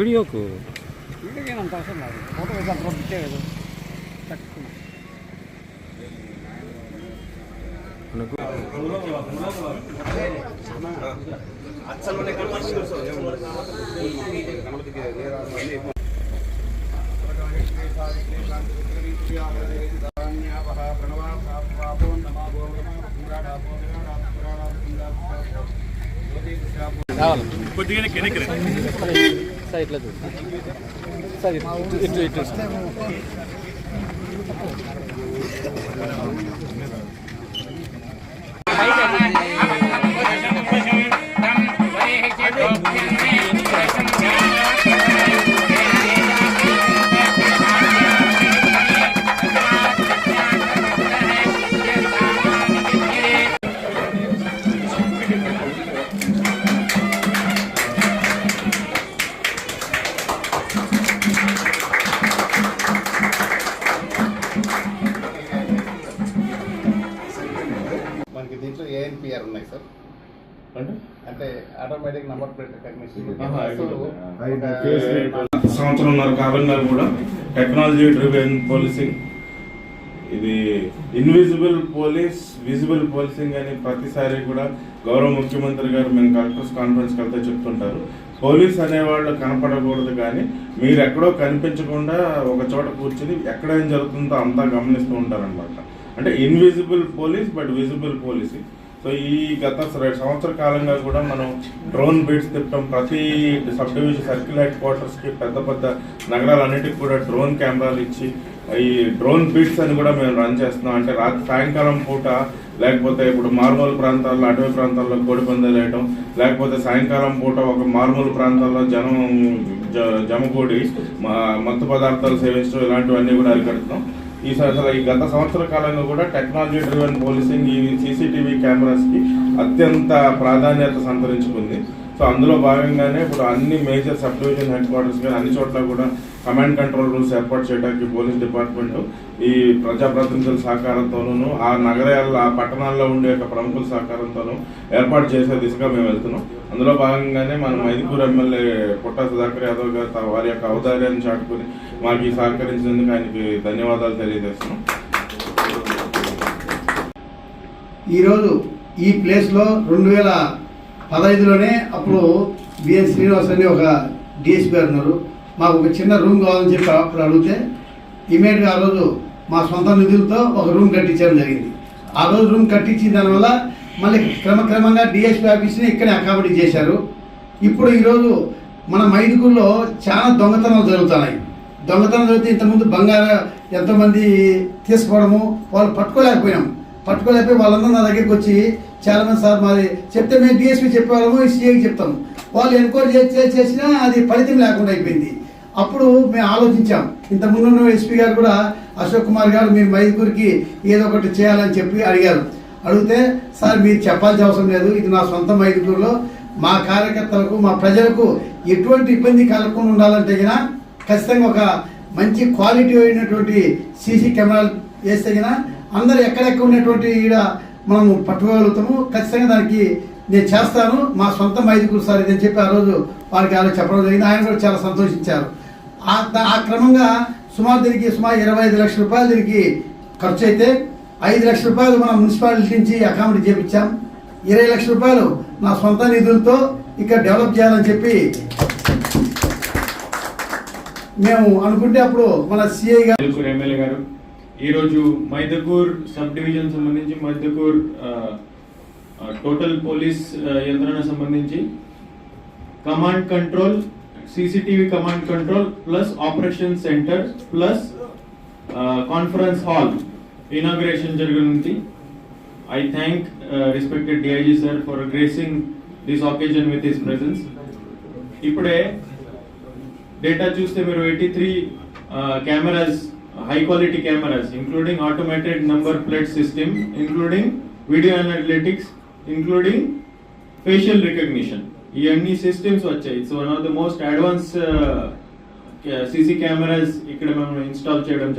Kuliyoku. Kuliyoku yang nampak sama. Kau tu macam terus bicara tu. Tak kau. Nak. Asal mana kalau masih tu sahaja. Kalau tiga ni ramai. ఇటు ఇటు ఇటు sir. మనకి ANPR ఉన్నాయి sir. అంటే? Automatic number plate recognition సంవత్సరంన్నర కాలంగా కూడా technology driven policing ఇది ఇన్విజిబుల్ పోలీస్ విజిబుల్ పోలీసింగ్ అని ప్రతిసారి కూడా గౌరవ ముఖ్యమంత్రి గారు మేము కలెక్టర్స్ కాన్ఫరెన్స్ కలితే చెప్తుంటారు. పోలీస్ అనేవాళ్ళు కనపడకూడదు కానీ మీరు ఎక్కడో కనిపించకుండా ఒక చోట కూర్చుని ఎక్కడ ఏం జరుగుతుందో అంతా గమనిస్తూ ఉంటారనమాట అంటే invisible police but visible policing so ఈ గత రెండు సంవత్సర కాలంగా కూడా మనం డ్రోన్ బీడ్స్ తిప్పడం ప్రతి సబ్ డివిజన్ సర్కిల్ హెడ్ క్వార్టర్స్కి పెద్ద పెద్ద నగరాలన్నిటికి కూడా డ్రోన్ కెమెరాలు ఇచ్చి ఈ డ్రోన్ బీట్స్ అని కూడా మేము రన్ చేస్తున్నాం. అంటే రాత్రి సాయంకాలం పూట లేకపోతే ఇప్పుడు మారుమూల ప్రాంతాల్లో అటవీ ప్రాంతాల్లో కోడి పందాలు వేయటం లేకపోతే సాయంకాలం పూట ఒక మారుమూల ప్రాంతాల్లో జనం జ- జమకూడి మత్తు పదార్థాలు సేవించడం ఇలాంటివన్నీ కూడా అరికడుతున్నాం. ఈ అసలు ఈ గత సంవత్సర కాలంలో కూడా టెక్నాలజీ డ్రివెన్ పోలీసింగ్ ఈ సీసీటీవీ కెమెరాస్కి అత్యంత ప్రాధాన్యత సంతరించుకుంది. సో అందులో భాగంగానే ఇప్పుడు అన్ని major sub division headquarters కానీ అన్ని చోట్ల కూడా కమాండ్ కంట్రోల్ రూమ్స్ ఏర్పాటు చేయడానికి పోలీస్ డిపార్ట్మెంట్ ఈ ప్రజాప్రతినిధుల సహకారంతోనూ ఆ నగరాల్లో ఆ పట్టణాల్లో ఉండే యొక్క ప్రముఖుల సహకారంతోనూ ఏర్పాటు చేసే దిశగా మేము వెళ్తున్నాం. అందులో భాగంగానే మన మైదుకూరు ఎమ్మెల్యే పుట్ట సుధాకర్ యాదవ్ గారు వారి యొక్క ఔదార్యాన్ని చాటుకుని మాకు ఈ సహకరించినందుకు ఆయనకి ధన్యవాదాలు తెలియజేస్తున్నాం. ఈరోజు ఈ ప్లేస్లో రెండు వేల పదహైదులోనే అప్పుడు బిఎన్ శ్రీనివాస్ అని ఒక డిఎస్పీ గారు ఉన్నారు. మాకు ఒక చిన్న రూమ్ కావాలని చెప్పి అప్పుడు అడిగితే ఇమీడియట్గా ఆ రోజు మా సొంత నిధులతో ఒక రూమ్ కట్టించడం జరిగింది. ఆ రోజు రూమ్ కట్టించిన దానివల్ల మళ్ళీ క్రమక్రమంగా డిఎస్పీ ఆఫీస్ని ఇక్కడే అకామిడేట్ చేశారు. ఇప్పుడు ఈరోజు మన మైదుగుల్లో చాలా దొంగతనాలు జరుగుతున్నాయి. దొంగతనం జరిగితే ఇంతకుముందు బంగారం ఎంతోమంది తీసుకోవడము వాళ్ళు పట్టుకోలేకపోయాము పట్టుకోలేకపోయి వాళ్ళందరూ నా దగ్గరికి వచ్చి చాలా మంది సార్ మరి చెప్తే మేము డిఎస్పీ చెప్పేవాళ్ళము సీఏకి చెప్తాము. వాళ్ళు ఎన్క్వైరీ చేసి చేసినా అది ఫలితం లేకుండా అయిపోయింది. అప్పుడు మేము ఆలోచించాం. ఇంత ముందు ఎస్పీ గారు కూడా అశోక్ కుమార్ గారు మీరు మైదుకూరికి ఏదో ఒకటి చేయాలని చెప్పి అడిగారు. అడిగితే సార్ మీరు చెప్పాల్సిన అవసరం లేదు. ఇది నా సొంత మైదుకూరులో మా కార్యకర్తలకు మా ప్రజలకు ఎటువంటి ఇబ్బంది కలగకుండా ఉండాలంటే గిన ఖచ్చితంగా ఒక మంచి క్వాలిటీ అయినటువంటి సీసీ కెమెరాలు వేస్తే గిన అందరు ఎక్కడెక్కడ ఉన్నటువంటి ఈడ మనము పట్టుకోగలుగుతాము. ఖచ్చితంగా దానికి నేను చేస్తాను. మా సొంత మైదుకూరు సార్ ఇదని చెప్పి ఆ రోజు వారికి ఆలో చెప్పడం జరిగింది. ఆయన కూడా చాలా సంతోషించారు. ఆ ఆ క్రమంగా సుమారు దీనికి సుమారు ఇరవై ఐదు లక్షల రూపాయలు దీనికి ఖర్చు అయితే ఐదు లక్షల రూపాయలు మన మున్సిపాలిటీ నుంచి అకామిడేట్ చేపించాం. ఇరవై లక్షల రూపాయలు నా సొంత నిధులతో ఇక్కడ డెవలప్ చేయాలని చెప్పి మేము అనుకుంటే అప్పుడు మన సిఐ గారు ఎమ్మెల్యే గారు ఈరోజు మైదకూర్ సబ్ డివిజన్ సంబంధించి మైదకూర్ టోటల్ పోలీస్ యంత్రణ సంబంధించి command control CCTV command control plus operation centre plus conference hall inauguration జరగనుంది. I thank respected DIG sir for gracing this occasion with his presence ఇప్పుడే డేటా చూస్తే మీరు eighty three cameras high quality cameras including automated number plate system including video analytics including facial recognition ఇవన్నీ systems వచ్చాయి. It's one of the most advance CC cameras ఇక్కడ మనం install చేయడం జరిగింది